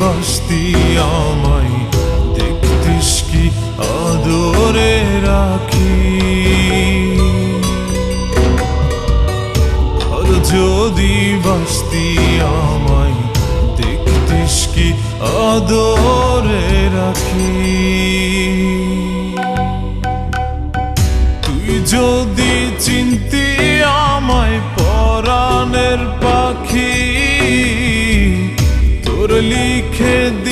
বাসতি আমায় দেখতিস কি আদরে রাখি? আর যদি বাসতি আমায় দেখতিস কি আদরে রাখি? তুই যদি লিখে দিতাম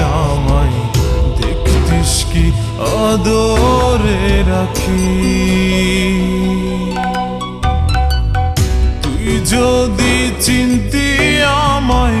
আমায় দেখতিস কি আদরে রাখি? তুই যদি চিন্তি আমায়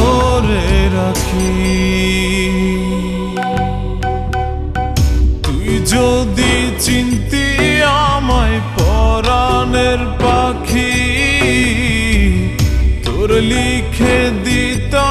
চিন্তি আমায় পরাণের পাখি। তোর লিখে দিতা